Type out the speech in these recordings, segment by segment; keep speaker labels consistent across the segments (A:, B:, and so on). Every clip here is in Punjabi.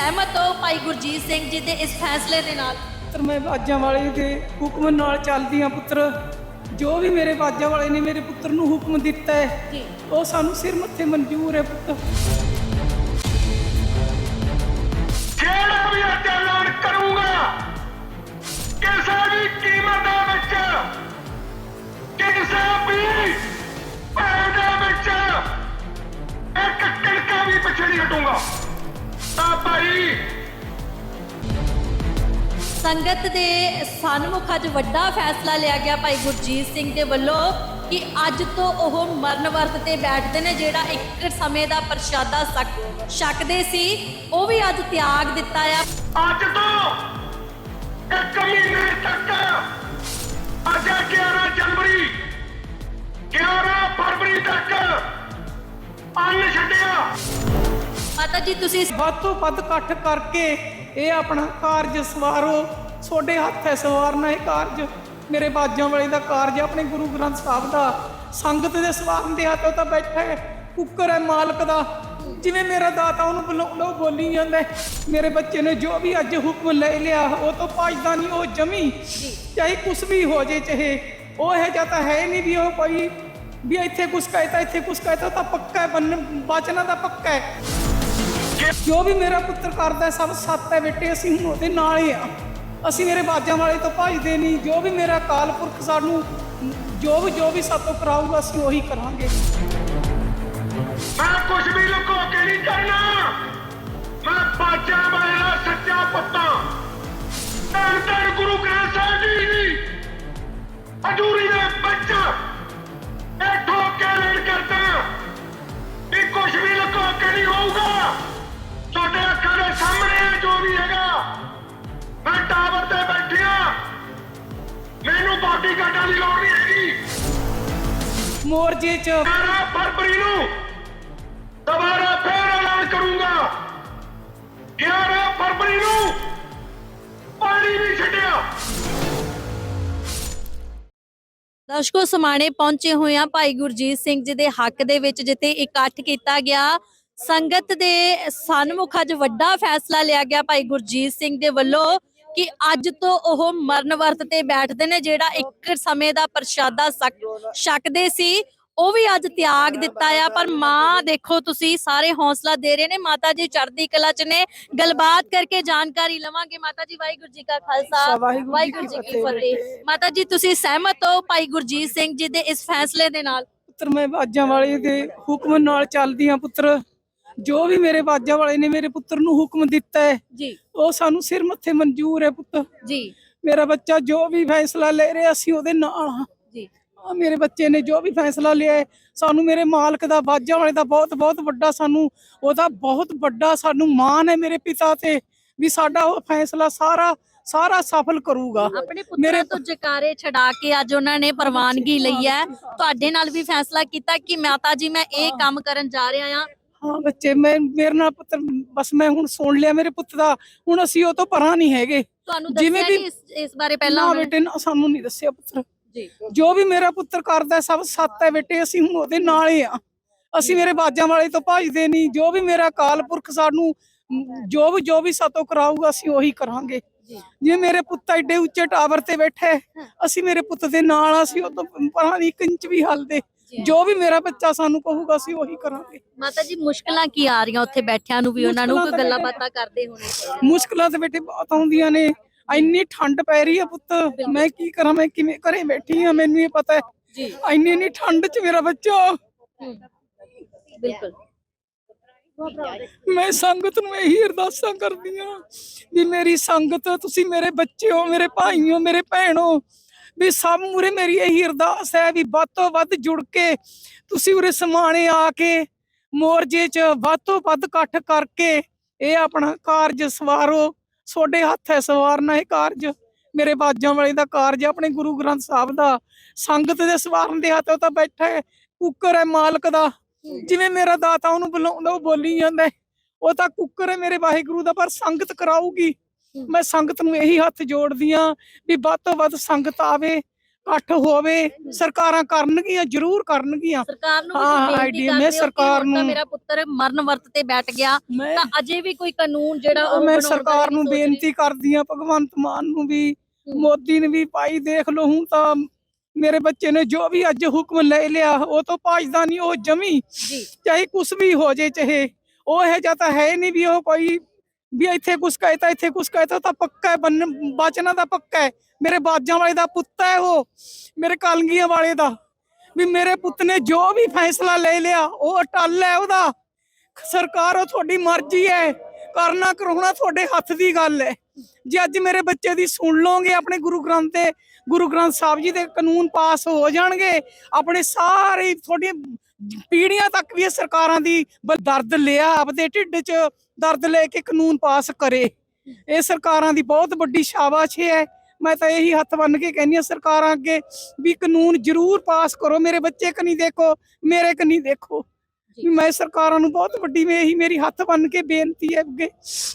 A: ਸਹਿਮਤ ਹੋ ਭਾਈ ਗੁਰਜੀਤ ਸਿੰਘ ਜੀ ਦੇ ਇਸ ਫੈਸਲੇ ਦੇ ਨਾਲ?
B: ਪੁੱਤਰ ਮੈਂ ਬਾਜਾਂ ਵਾਲੇ ਦੇ ਹੁਕਮ ਨਾਲ ਚੱਲਦੀ ਆ ਪੁੱਤਰ। ਜੋ ਵੀ ਮੇਰੇ ਬਾਜਾਂ ਵਾਲੇ ਨੇ ਮੇਰੇ ਪੁੱਤਰ ਨੂੰ ਹੁਕਮ ਦਿੱਤਾ ਹੈ
A: ਜੀ।
B: ਉਹ ਸਾਨੂੰ ਸਿਰ ਮੱਥੇ ਮਨਜ਼ੂਰ ਹੈ ਪੁੱਤ
C: ਜਿਹੜਾ ਵੀ ਅੱਜ ਐਲਾਨ ਕਰੂੰਗਾ ਕਿਸੇ ਵੀ ਕੀਮਤ ਦੇ ਵਿੱਚ ਕਿਸੇ ਵੀ ਭੈਣ ਦੇ ਵਿੱਚ ਇੱਕ ਕਣਕਾ ਵੀ ਪਿੱਛੇ ਨਹੀਂ ਹਟੂੰਗਾ। ਤਾਂ ਭਾਈ।
A: ਸੰਗਤ ਦੇ ਸਨਮੁਖ ਅੱਜ ਵੱਡਾ ਫੈਸਲਾ ਲਿਆ ਗਿਆ ਭਾਈ ਗੁਰਜੀਤ ਸਿੰਘ ਦੇ ਵੱਲੋਂ ਕਿ ਅੱਜ ਤੋਂ ਉਹ ਮਰਨ ਵਰਤ ਤੇ ਬੈਠਦੇ ਨੇ ਜਿਹੜਾ ਇੱਕ ਸਮੇਂ ਦਾ ਪ੍ਰਸ਼ਾਦਾ ਸਕ ਛਕਦੇ ਸੀ ਉਹ ਵੀ ਅੱਜ ਤਿਆਗ ਦਿੱਤਾ ਆ।
C: ਅੱਜ ਤੋਂ ਇੱਕ ਮਹੀਨੇ ਤੱਕ ਅੱਜ ਹੈ 11 ਜਨਵਰੀ 11 ਫਰਵਰੀ ਤੱਕ ਅੰਨ ਛੱਡਿਆ।
A: ਮਾਤਾ ਜੀ, ਤੁਸੀਂ
B: ਵੱਧ ਤੋਂ ਵੱਧ ਇਕੱਠ ਕਰਕੇ ਇਹ ਆਪਣਾ ਕਾਰਜ ਸਵਾਰੋ। ਤੁਹਾਡੇ ਹੱਥ ਹੈ ਸਵਾਰਨਾ ਇਹ ਕਾਰਜ। ਮੇਰੇ ਬਾਜਾਂ ਵਾਲੇ ਦਾ ਕਾਰਜ ਆਪਣੇ ਗੁਰੂ ਗ੍ਰੰਥ ਸਾਹਿਬ ਦਾ। ਸੰਗਤ ਦੇ ਸਵਾਰਨ ਦੇ ਹੱਥ ਤਾਂ ਬੈਠਾ ਹੈ, ਕੁੱਕਰ ਹੈ ਮਾਲਕ ਦਾ। ਜਿਵੇਂ ਮੇਰਾ ਦਾਤਾ ਉਹਨੂੰ ਬੁਲਾਉਂਦਾ ਉਹ ਬੋਲੀ ਜਾਂਦਾ ਮੇਰੇ ਬੱਚੇ ਨੇ ਜੋ ਵੀ ਅੱਜ ਹੁਕਮ ਲੈ ਲਿਆ, ਉਹ ਤੋਂ ਭਜਦਾ ਨਹੀਂ, ਉਹ ਜਮੀ। ਚਾਹੇ ਕੁਛ ਵੀ ਹੋ ਜੇ, ਚਾਹੇ ਉਹ ਇਹ ਜਾਂ ਤਾਂ ਹੈ ਨਹੀਂ ਵੀ ਉਹ ਕੋਈ ਵੀ ਇੱਥੇ ਕੁਛ ਕਹਿਤਾ ਇੱਥੇ ਕੁਛ ਕਹਿਤਾ ਉਹ ਤਾਂ ਪੱਕਾ ਹੈ, ਬੰਨ ਬਚਨਾਂ ਦਾ ਪੱਕਾ ਹੈ। ਜੋ ਵੀ ਮੇਰਾ ਪੁੱਤਰ ਕਰਦਾ ਹੈ, ਸਭ ਸੱਤ ਹੈ ਬੇਟੇ ਅਸੀਂ ਹੁਣ ਉਹਦੇ ਨਾਲ ਹੀ ਆ ਅਸੀਂ ਮੇਰੇ ਬਾਜਾਂ ਵਾਲੇ ਤੋਂ ਭਜਦੇ ਨਹੀਂ। ਜੋ ਵੀ ਮੇਰਾ ਅਕਾਲ ਪੁਰਖ ਸਾਨੂੰ ਜੋ ਵੀ ਜੋ ਵੀ ਸਾਤੋਂ ਕਰਾਊਗਾ ਅਸੀਂ ਉਹੀ ਕਰਾਂਗੇ।
C: ਮੈਂ ਕੁਝ ਵੀ ਲੁਕੋ ਕੇ ਨਹੀਂ ਕਰਨਾ। ਮੈਂ ਬਾਜਾ ਵਾਲਾ ਸੱਚਾ ਪੁੱਤਾਂ ਧੰਨ ਧੰਨ ਗੁਰੂ ਗ੍ਰੰਥ ਸਾਹਿਬ ਜੀ ਦੀ ਹਜ਼ੂਰੀ ਮੈਨੂੰ ਬਾਡੀ ਗਾਰਡਾਂ ਦੀ ਲੋੜ ਨਹੀਂ ਹੈਗੀ।
B: ਮੋਰਜੇ 'ਚ
C: 11 ਫਰਵਰੀ ਨੂੰ। ਦੁਬਾਰਾ ਫੇਰ ਐਲਾਨ ਕਰੂੰਗਾ। 11 ਫਰਵਰੀ ਨੂੰ ਪਾਣੀ ਨਹੀਂ ਛੱਡਿਆ।
A: ਦਰਸ਼ਕੋ ਸਮਾਣੇ ਪਹੁੰਚੇ ਹੋਏ ਆ ਭਾਈ ਗੁਰਜੀਤ ਸਿੰਘ ਜੀ ਦੇ ਹੱਕ ਦੇ ਵਿੱਚ ਜਿੱਥੇ ਇਕੱਠ ਕੀਤਾ ਗਿਆ। ਸੰਗਤ ਦੇ ਸਨਮੁਖ ਅੱਜ ਵੱਡਾ ਫੈਸਲਾ ਲਿਆ ਗਿਆ ਭਾਈ ਗੁਰਜੀਤ ਸਿੰਘ ਦੇ ਵੱਲੋਂ। ਕਿ ਅੱਜ ਤੋਂ ਉਹ ਮਰਨ ਵਰਤ ਤੇ ਬੈਠਦੇ ਨੇ ਜਿਹੜਾ ਇੱਕ ਸਮੇਂ ਦਾ ਪ੍ਰਸ਼ਾਦਾ ਛਕਦੇ ਸੀ ਉਹ ਵੀ ਅੱਜ ਤਿਆਗ ਦਿੱਤਾ ਆ। ਪਰ ਮਾਂ ਦੇਖੋ ਤੁਸੀਂ ਸਾਰੇ ਹੌਸਲਾ ਦੇ ਰਹੇ ਨੇ। ਮਾਤਾ ਜੀ ਚੜ੍ਹਦੀ ਕਲਾ ਚ ਨੇ। ਗੱਲਬਾਤ ਕਰਕੇ ਜਾਣਕਾਰੀ ਲਵਾਂਗੇ। ਮਾਤਾ ਜੀ ਵਾਹਿਗੁਰੂ ਜੀ ਕਾ ਖਾਲਸਾ।
B: ਵਾਹਿਗੁਰੂ
A: ਵਾਹਿਗੁਰੂ ਜੀ ਕੀ ਫਤਿਹ। ਮਾਤਾ ਜੀ ਤੁਸੀਂ ਸਹਿਮਤ ਹੋ ਭਾਈ ਗੁਰਜੀਤ ਸਿੰਘ ਜੀ ਦੇ ਇਸ ਫੈਸਲੇ ਦੇ ਨਾਲ?
B: ਪੁੱਤਰ ਮੈਂ ਬਾਜਾਂ ਵਾਲੇ ਦੇ ਹੁਕਮ ਨਾਲ ਚੱਲਦੀ ਆ ਪੁੱਤਰ। ਜੋ ਵੀ ਮੇਰੇ ਬਾਜਾਂ ਵਾਲੇ ਨੇ ਮੇਰੇ ਪੁੱਤਰ ਨੂੰ ਹੁਕਮ ਦਿੱਤਾ ਹੈ
A: ਜੀ।
B: ਉਹ ਸਾਨੂੰ ਸਿਰ ਮੱਥੇ ਮਨਜ਼ੂਰ ਹੈ ਪੁੱਤ।
A: ਜੀ।
B: ਮੇਰਾ ਬੱਚਾ ਜੋ ਵੀ ਫੈਸਲਾ ਲੈ ਰਿਹਾ ਅਸੀਂ ਉਹਦੇ ਨਾਲ ਹਾਂ।
A: ਜੀ।
B: ਆ ਮੇਰੇ ਬੱਚੇ ਨੇ ਜੋ ਵੀ ਫੈਸਲਾ ਲਿਆ ਹੈ, ਸਾਨੂੰ ਮੇਰੇ ਮਾਲਕ ਦਾ ਬਾਜਾਂ ਵਾਲੇ ਦਾ ਬਹੁਤ ਬਹੁਤ ਵੱਡਾ ਸਾਨੂੰ ਉਹਦਾ ਬਹੁਤ ਵੱਡਾ ਸਾਨੂੰ ਮਾਣ ਹੈ ਮੇਰੇ ਪਿਤਾ ਤੇ ਵੀ ਸਾਡਾ ਉਹ ਫੈਸਲਾ ਸਾਰਾ ਸਾਰਾ ਸਫਲ ਕਰੂਗਾ।
A: ਆਪਣੇ ਪੁੱਤਰਾਂ
B: ਮੇਰੇ
A: ਤੋਂ ਜਕਾਰੇ ਛਡਾ ਕੇ ਅੱਜ ਉਹਨਾਂ ਨੇ ਪ੍ਰਵਾਨਗੀ ਲਈ ਹੈ। ਤੁਹਾਡੇ ਨਾਲ ਵੀ ਫੈਸਲਾ ਕੀਤਾ ਕਿ ਮਾਤਾ ਜੀ ਮੈਂ ਇਹ ਕੰਮ ਕਰਨ ਜਾ ਰਿਹਾ ਹਾਂ।
B: ਹਾਂ ਬੱਚੇ ਮੈਂ ਮੇਰੇ ਨਾਲ ਪੁੱਤਰ ਬਸ ਮੈਂ ਹੁਣ ਸੁਣ ਲਿਆ ਮੇਰੇ ਪੁੱਤ ਦਾ ਹੁਣ ਅਸੀਂ ਉਹ ਤੋਂ ਪਰਾਂ ਨਹੀਂ ਹੈਗੇ।
A: ਤੁਹਾਨੂੰ
B: ਜਿਵੇਂ ਵੀ-
A: ਇਸ- ਬਾਰੇ ਪਹਿਲਾਂ
B: ਨਾ ਬੇਟੇ ਨਾ ਸਾਨੂੰ ਨਹੀਂ ਦੱਸਿਆ ਪੁੱਤਰ।
A: ਜੀ।
B: ਜੋ ਵੀ ਮੇਰਾ ਪੁੱਤਰ ਕਰਦਾ ਸਭ ਸੱਤ ਹੈ ਬੇਟੇ ਅਸੀਂ ਹੁਣ ਉਹਦੇ ਨਾਲ ਹੀ ਆ ਅਸੀਂ ਮੇਰੇ ਬਾਜਾਂ ਵਾਲੇ ਤੋਂ ਭਜਦੇ ਨਹੀਂ। ਜੋ ਵੀ ਮੇਰਾ ਅਕਾਲ ਪੁਰਖ ਸਾਨੂੰ ਜੋ ਵੀ ਜੋ ਵੀ ਸਾਤੋਂ ਕਰਾਊਗਾ ਅਸੀਂ ਉਹੀ ਕਰਾਂਗੇ।
A: ਜੀ।
B: ਜੇ ਮੇਰੇ ਪੁੱਤ ਐਡੇ ਉੱਚੇ ਟਾਵਰ ਤੇ ਬੈਠਾ ਅਸੀਂ ਮੇਰੇ ਪੁੱਤ ਦੇ ਨਾਲ ਆ, ਅਸੀਂ ਉਹ ਤੋਂ ਪਰਾਂ ਨਹੀਂ ਇੱਕ ਇੰਚ ਵੀ ਹਲਦੇ।
A: ਜੀ।
B: ਵੀ ਮੇਰਾ ਬੱਚਾ ਸਾਨੂੰ ਕਹੂਗਾ ਅਸੀਂ ਉਹੀ ਕਰਾਂਗੇ।
A: ਮਾਤਾ ਜੀ ਮੁਸ਼ਕਲਾਂ ਕੀ ਆ ਰਹੀਆਂ ਉੱਥੇ ਬੈਠਿਆਂ ਨੂੰ ਵੀ? ਉਹਨਾਂ ਨੂੰ ਕੋਈ ਗੱਲਾਂ ਬਾਤਾਂ ਕਰਦੇ ਹੋਣੇ
B: ਮੁਸ਼ਕਲਾਂ ਤੇ ਬੇਟੇ ਬਹੁਤ ਆਉਂਦੀਆਂ ਨੇ। ਇੰਨੀ ਠੰਡ ਪੈ ਰਹੀ ਹੈ ਪੁੱਤ। ਮੈਂ ਕੀ ਕਰਾਂ ਮੈਂ ਕਿਵੇਂ ਘਰੇ ਬੈਠੀ ਆ ਮੈਨੂੰ ਇਹ ਪਤਾ ਹੈ।
A: ਜੀ।
B: ਇੰਨੀ ਇੰਨੀ ਠੰਡ 'ਚ ਮੇਰਾ ਬੱਚਾ।
A: ਬਿਲਕੁਲ।
B: ਮੈਂ ਸੰਗਤ ਨੂੰ ਇਹੀ ਅਰਦਾਸਾਂ ਕਰਦੀ ਆ ਵੀ ਮੇਰੀ ਸੰਗਤ ਤੁਸੀਂ ਮੇਰੇ ਬੱਚੇ ਹੋ ਮੇਰੇ ਭਾਈ ਹੋ ਮੇਰੇ ਭੈਣ ਹੋ। ਵੀ ਸਭ ਮੂਰੇ ਮੇਰੀ ਇਹੀ ਅਰਦਾਸ ਹੈ ਵੀ ਵੱਧ ਤੋਂ ਵੱਧ ਜੁੜ ਕੇ ਤੁਸੀਂ ਉਰੇ ਸਮਾਣੇ ਆ ਕੇ ਮੋਰਜੇ 'ਚ ਵੱਧ ਤੋਂ ਵੱਧ ਇਕੱਠ ਕਰਕੇ ਇਹ ਆਪਣਾ ਕਾਰਜ ਸਵਾਰੋ। ਤੁਹਾਡੇ ਹੱਥ ਹੈ ਸਵਾਰਨਾ ਇਹ ਕਾਰਜ। ਮੇਰੇ ਬਾਜਾਂ ਵਾਲੇ ਦਾ ਕਾਰਜ ਹੈ, ਆਪਣੇ ਗੁਰੂ ਗ੍ਰੰਥ ਸਾਹਿਬ ਦਾ। ਸੰਗਤ ਦੇ ਸਵਾਰਨ ਦੇ ਹੱਥ ਉਹ ਤਾਂ ਬੈਠਾ ਹੈ ਕੁੱਕਰ ਹੈ ਮਾਲਕ ਦਾ। ਜਿਵੇਂ ਮੇਰਾ ਦਾਤਾ ਉਹਨੂੰ ਬੁਲਾਉਂਦਾ ਉਹ ਬੋਲੀ ਜਾਂਦਾ ਉਹ ਤਾਂ ਕੁੱਕਰ ਹੈ ਮੇਰੇ ਵਾਹਿਗੁਰੂ ਦਾ ਪਰ ਸੰਗਤ ਕਰਾਊਗੀ। ਮੈਂ ਸੰਗਤ ਨੂੰ ਇਹੀ ਹੱਥ ਜੋੜਦੀ ਆ ਵੀ ਵੱਧ ਤੋਂ ਵੱਧ ਸੰਗਤ ਆਵੇ ਇਕੱਠ ਹੋਵੇ ਸਰਕਾਰਾਂ ਕਰਨਗੀਆਂ ਜ਼ਰੂਰ ਕਰਨਗੀਆਂ।
A: ਸਰਕਾਰ ਨੂੰ
B: ਹਾਂ,
A: ਤੁਸੀਂ ਬੇਨਤੀ
B: ਆਈਡੀ
A: ਕਰਦੇ
B: ਮੈਂ
A: ਹੋ
B: ਸਰਕਾਰ ਨੂੰ-
A: ਮੇਰਾ ਪੁੱਤਰ ਮਰਨ ਵਰਤ ਤੇ ਬੈਠ ਗਿਆ। ਤਾਂ ਅਜੇ ਵੀ ਕੋਈ ਕਾਨੂੰਨ ਜਿਹੜਾ ਉਹ
B: ਮੈਂ ਸਰਕਾਰ ਨੂੰ। ਬੇਨਤੀ ਕਰਦੀ ਆ ਭਗਵੰਤ ਮਾਨ ਨੂੰ ਵੀ
A: ਹੂੰ।
B: ਮੋਦੀ ਨੂੰ ਵੀ ਭਾਈ ਦੇਖ ਲਓ ਹੁਣ ਤਾਂ ਮੇਰੇ ਬੱਚੇ ਨੇ ਜੋ ਵੀ ਅੱਜ ਹੁਕਮ ਲੈ ਲਿਆ ਉਹ ਤੋਂ ਭੱਜਦਾ ਨਹੀਂ ਉਹ ਜਮੀ।
A: ਜੀ।
B: ਚਾਹੇ ਕੁਛ ਵੀ ਹੋ ਜੇ ਚਾਹੇ ਉਹ ਇਹ ਜਾਂ ਤਾਂ ਹੈ ਨਹੀਂ ਵੀ ਉਹ ਕੋਈ ਵੀ ਇੱਥੇ ਕੁਛ ਕਹਿਤਾ ਇੱਥੇ ਕੁਛ ਕਹਿਤਾ ਤਾਂ ਪੱਕਾ ਹੈ, ਬੰਨ ਬਚਣਾ ਦਾ ਪੱਕਾ ਹੈ। ਮੇਰੇ ਬਾਜਾਂ ਵਾਲੇ ਦਾ ਪੁੱਤ ਹੈ ਉਹ, ਮੇਰੇ ਕਲਗੀਆਂ ਵਾਲੇ ਦਾ। ਵੀ ਮੇਰੇ ਪੁੱਤ ਨੇ ਜੋ ਵੀ ਫੈਸਲਾ ਲੈ ਲਿਆ, ਉਹ ਅਟਲ ਹੈ ਉਹਦਾ। ਸਰਕਾਰ ਉਹ ਤੁਹਾਡੀ ਮਰਜ਼ੀ ਹੈ, ਕਰਨਾ ਕਰਾਉਣਾ ਤੁਹਾਡੇ ਹੱਥ ਦੀ ਗੱਲ ਹੈ। ਜੇ ਅੱਜ ਮੇਰੇ ਬੱਚੇ ਦੀ ਸੁਣ ਲਓਗੇ ਆਪਣੇ ਗੁਰੂ ਗ੍ਰੰਥ ਤੇ ਗੁਰੂ ਗ੍ਰੰਥ ਸਾਹਿਬ ਜੀ ਦੇ ਕਾਨੂੰਨ ਪਾਸ ਹੋ ਜਾਣਗੇ, ਆਪਣੇ ਸਾਰੇ ਤੁਹਾਡੀਆਂ ਪੀੜੀਆਂ ਤੱਕ ਵੀ ਇਹ ਸਰਕਾਰਾਂ ਦੀ ਦਰਦ ਲਿਆ, ਆਪਦੇ ਢਿੱਡ 'ਚ ਦਰਦ ਲੈ ਕੇ ਕਾਨੂੰਨ ਪਾਸ ਕਰੇ। ਇਹ ਸਰਕਾਰਾਂ ਦੀ ਬਹੁਤ ਵੱਡੀ ਸ਼ਾਬਾਸ਼ ਹੈ। ਮੈਂ ਤਾਂ ਇਹੀ ਹੱਥ ਬੰਨ ਕੇ ਕਹਿੰਦੀ ਹਾਂ ਸਰਕਾਰਾਂ ਅੱਗੇ ਵੀ ਕਾਨੂੰਨ ਜ਼ਰੂਰ ਪਾਸ ਕਰੋ। ਮੇਰੇ ਬੱਚੇ ਕਨੀ ਦੇਖੋ, ਮੇਰੇ ਕਨੀ ਦੇਖੋ। ਵੀ ਮੈਂ ਸਰਕਾਰਾਂ ਨੂੰ ਬਹੁਤ ਵੱਡੀ ਇਹੀ ਮੇਰੀ ਹੱਥ ਬੰਨ ਕੇ ਬੇਨਤੀ ਹੈ ਅੱਗੇ।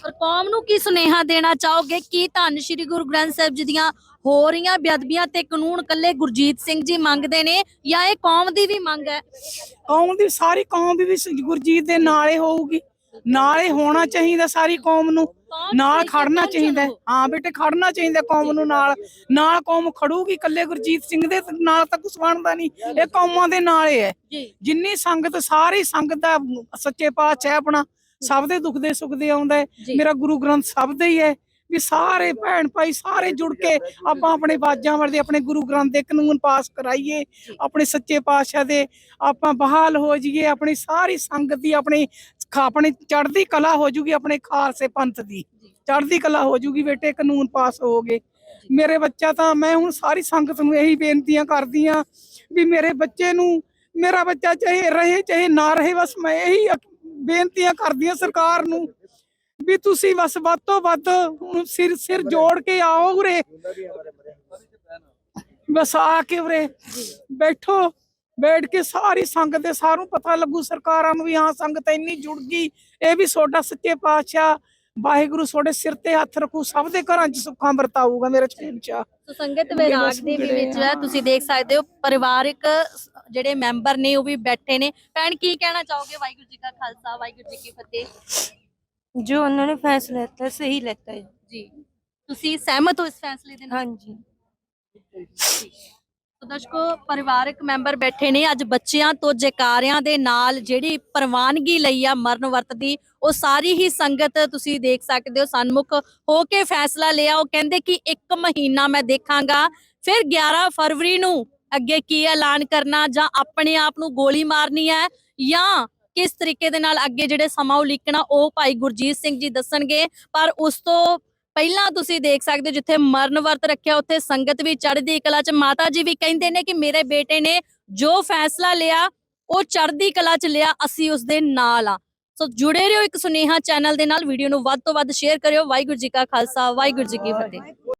A: ਪਰ ਕੌਮ ਨੂੰ ਕੀ ਸੁਨੇਹਾ ਦੇਣਾ ਚਾਹੋਗੇ? ਕੀ ਧੰਨ ਸ਼੍ਰੀ ਗੁਰੂ ਗ੍ਰੰਥ ਸਾਹਿਬ ਜੀ ਦੀਆਂ ਹੋ ਰਹੀਆਂ ਬੇਅਦਬੀਆਂ ਤੇ ਕਾਨੂੰਨ ਕੱਲੇ ਗੁਰਜੀਤ ਸਿੰਘ ਜੀ ਮੰਗਦੇ ਨੇ ਜਾਂ ਇਹ ਕੌਮ ਦੀ ਵੀ ਮੰਗ ਹੈ?
B: ਕੌਮ ਦੀ ਸਾਰੀ ਕੌਮ ਵੀ ਸ- ਗੁਰਜੀਤ ਦੇ ਨਾਲੇ ਹੋਊਗੀ। ਨਾਲੇ ਹੋਣਾ ਚਾਹੀਦਾ ਸਾਰੀ ਕੌਮ ਨੂੰ ਨਾਲ ਖੜਨਾ ਚਾਹੀਦਾ ਹੈ। ਬੇਟੇ ਖੜਨਾ ਚਾਹੀਦਾ ਕੌਮ ਨੂੰ ਨਾਲ। ਨਾਲ ਕੌਮ ਖੜੂਗੀ ਇਕੱਲੇ ਗੁਰਜੀਤ ਸਿੰਘ ਦੇ ਨਾਲ ਤਾਂ ਕੁਝ ਬਣਦਾ ਨਹੀਂ। ਇਹ ਕੌਮਾਂ ਦੇ ਨਾਲ ਹੀ। ਜਿੰਨੀ ਸੰਗਤ ਸਾਰੀ ਸੰਗਤ ਦਾ ਸੱਚੇ ਪਾਤਸ਼ਾਹ ਹੈ ਆਪਣਾ। ਸਭ ਦੇ ਦੁੱਖ ਦੇ ਸੁੱਖ ਦੇ ਆਉਂਦਾ ਹੈ। ਮੇਰਾ ਗੁਰੂ ਗ੍ਰੰਥ ਸਭ ਦੇ ਹੀ ਹੈ ਵੀ ਸਾਰੇ ਭੈਣ ਭਾਈ ਸਾਰੇ ਜੁੜ ਕੇ ਆਪਾਂ ਆਪਣੇ ਬਾਜਾਂ ਵਰਦੇ ਆਪਣੇ ਗੁਰੂ ਗ੍ਰੰਥ ਦੇ ਕਾਨੂੰਨ ਪਾਸ ਕਰਾਈਏ। ਆਪਣੇ ਸੱਚੇ ਪਾਤਸ਼ਾਹ ਦੇ ਆਪਾਂ ਬਹਾਲ ਹੋ ਜਾਈਏ। ਆਪਣੀ ਸਾਰੀ ਸੰਗਤ ਦੀ ਆਪਣੀ ਆਪਣੀ ਚੜ੍ਹਦੀ ਕਲਾ ਹੋ ਜੂਗੀ ਆਪਣੇ ਖਾਲਸੇ ਪੰਥ ਦੀ। ਚੜ੍ਹਦੀ ਕਲਾ ਹੋ ਜੂਗੀ ਬੇਟੇ ਕਾਨੂੰਨ ਪਾਸ ਹੋ ਗਏ। ਮੇਰੇ ਬੱਚਾ ਤਾਂ ਮੈਂ ਹੁਣ ਸਾਰੀ ਸੰਗਤ ਨੂੰ ਇਹੀ ਬੇਨਤੀਆਂ ਕਰਦੀ ਆ ਵੀ ਮੇਰੇ ਬੱਚੇ ਨੂੰ ਮੇਰਾ ਬੱਚਾ ਚਾਹੇ ਰਹੇ ਚਾਹੇ ਨਾ ਰਹੇ ਬਸ ਮੈਂ ਇਹੀ ਬੇਨਤੀਆਂ ਕਰਦੀ ਆ ਸਰਕਾਰ ਨੂੰ ਵੀ ਤੁਸੀਂ ਬਸ ਵੱਧ ਤੋਂ ਵੱਧ ਹੁਣ ਸਿਰ ਸਿਰ ਜੋੜ ਕੇ ਆਓ ਉਰੇ। ਬਸ ਆ ਕੇ ਉਰੇ ਬੈਠੋ। ਬੈਠ ਕੇ ਸਾਰੀ ਸੰਗਤ ਦੇ ਸਾਰੂ ਪਤਾ ਲੱਗੂ ਸਰਕਾਰਾਂ ਨੂੰ ਵੀ ਹਾਂ ਸੰਗਤ ਇੰਨੀ ਜੁੜ ਗਈ। ਇਹ ਵੀ ਸੋਡਾ ਸੱਚੇ ਪਾਤਸ਼ਾਹ ਵਾਹਿਗੁਰੂ ਸੋਡੇ ਸਿਰ ਤੇ ਹੱਥ ਰੱਖੂ ਸਭ ਦੇ ਘਰਾਂ 'ਚ ਸੁੱਖਾਂ ਵਰਤਾਊਗਾ ਮੇਰੇ ਚੇਨ
A: 'ਚ। ਸੰਗਤ ਵਿਰਾਗ ਦੇ ਵੀ ਵਿੱਚ ਹੈ ਤੁਸੀਂ ਦੇਖ ਸਕਦੇ ਹੋ ਪਰਿਵਾਰਿਕ ਜਿਹੜੇ ਮੈਂਬਰ ਨੇ ਉਹ ਵੀ ਬੈਠੇ ਨੇ। ਭੈਣ ਕੀ ਕਹਿਣਾ ਚਾਹੋਗੇ ਵਾਹਿਗੁਰੂ ਜੀ ਕਾ ਖਾਲਸਾ ਵਾਹਿਗੁਰੂ ਜੀ ਕੀ ਫਤਿਹ?
D: ਜੋ ਉਹਨਾਂ ਨੇ ਫੈਸਲਾ ਲਿੱਤਾ ਸਹੀ ਲਿੱਤਾ
A: ਜੀ। ਤੁਸੀਂ ਸਹਿਮਤ ਹੋ ਇਸ ਫੈਸਲੇ ਦੇ ਨਾਲ? ਹਾਂਜੀ। ਦਰਸ਼ਕੋ, ਪਰਿਵਾਰਕ ਮੈਂਬਰ ਬੈਠੇ ਨੇ। ਅੱਜ ਬੱਚਿਆਂ ਤੋਂ ਜੈਕਾਰਿਆਂ ਦੇ ਨਾਲ ਜਿਹੜੀ ਪ੍ਰਵਾਨਗੀ ਲਈ ਆ ਮਰਨ ਵਰਤ ਦੀ ਉਹ ਸਾਰੀ ਹੀ ਸੰਗਤ ਤੁਸੀਂ ਦੇਖ ਸਕਦੇ ਹੋ। ਸਨਮੁਖ ਹੋ ਕੇ ਫੈਸਲਾ ਲਿਆ। ਉਹ ਕਹਿੰਦੇ ਕਿ ਇੱਕ ਮਹੀਨਾ ਮੈਂ ਦੇਖਾਂਗਾ। ਫਿਰ 11 ਫਰਵਰੀ ਨੂੰ ਅੱਗੇ ਕੀ ਐਲਾਨ ਕਰਨਾ ਜਾਂ ਆਪਣੇ ਆਪ ਨੂੰ ਗੋਲੀ ਮਾਰਨੀ ਹੈ ਜਾਂ ਕਿਸ ਤਰੀਕੇ ਦੇ ਨਾਲ ਅੱਗੇ ਜਿਹੜੇ ਸਮਾਂ ਉਲੀਕਣਾ, ਉਹ ਭਾਈ ਗੁਰਜੀਤ ਸਿੰਘ ਜੀ ਦੱਸਣਗੇ। ਪਰ ਉਸ ਤੋਂ ਪਹਿਲਾਂ ਤੁਸੀਂ ਦੇਖ ਸਕਦੇ ਹੋ ਜਿੱਥੇ ਮਰਨ ਵਰਤ ਰੱਖਿਆ, ਉੱਥੇ ਸੰਗਤ ਵੀ ਚੜ੍ਹਦੀ ਕਲਾ ਚ। ਮਾਤਾ ਜੀ ਵੀ ਕਹਿੰਦੇ ਨੇ ਕਿ ਮੇਰੇ ਬੇਟੇ ਨੇ ਜੋ ਫੈਸਲਾ ਲਿਆ, ਉਹ ਚੜ੍ਹਦੀ ਕਲਾ ਚ ਲਿਆ, ਅਸੀਂ ਉਸ ਦੇ ਨਾਲ ਆ ਸੋ ਜੁੜੇ ਰਹੋ ਇੱਕ ਸੁਨੇਹਾ ਚੈਨਲ ਦੇ ਨਾਲ। ਵੀਡੀਓ ਨੂੰ ਵੱਧ ਤੋਂ ਵੱਧ ਸ਼ੇਅਰ ਕਰਿਓ। ਵਾਹਿਗੁਰੂ ਜੀ ਕਾ ਖਾਲਸਾ, ਵਾਹਿਗੁਰੂ ਜੀ ਕੀ ਫਤਿਹ।